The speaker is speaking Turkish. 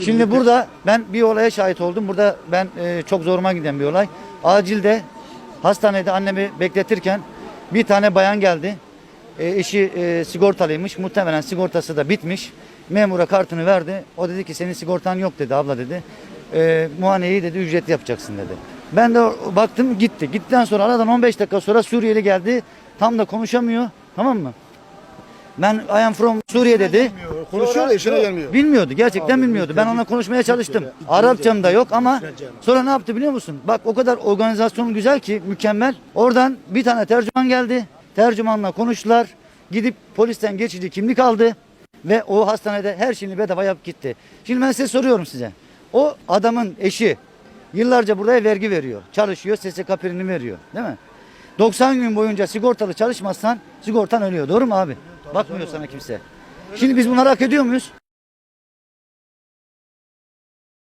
Şimdi burada ben bir olaya şahit oldum. Burada ben e, çok zoruma giden bir olay. Acilde hastanede annemi bekletirken bir tane bayan geldi. E, eşi e, sigortalıymış. Muhtemelen sigortası da bitmiş. Memura kartını verdi. O dedi ki senin sigortan yok dedi abla dedi. E, muayeneyi dedi ücretli yapacaksın dedi. Ben de baktım gitti. Gittikten sonra aradan 15 dakika sonra Suriyeli geldi. Tam da konuşamıyor. Tamam mı? Ben I am from Suriye dedi. Konuşuyor da işine gelmiyor. Bilmiyordu. Gerçekten bilmiyordu. Ben onunla konuşmaya çalıştım. Arapçam da yok ama sonra ne yaptı biliyor musun? Bak o kadar organizasyon güzel ki mükemmel. Oradan bir tane tercüman geldi. Tercümanla konuştular. Gidip polisten geçici kimlik aldı ve o hastanede her şeyini bedava yapıp gitti. Şimdi ben size soruyorum size. O adamın eşi yıllarca buraya vergi veriyor. Çalışıyor, SSK primini veriyor. Değil mi? 90 gün boyunca sigortalı çalışmazsan sigortan ölüyor. Doğru mu abi? Bakmıyor sana kimse. Şimdi biz bunları hak ediyor muyuz?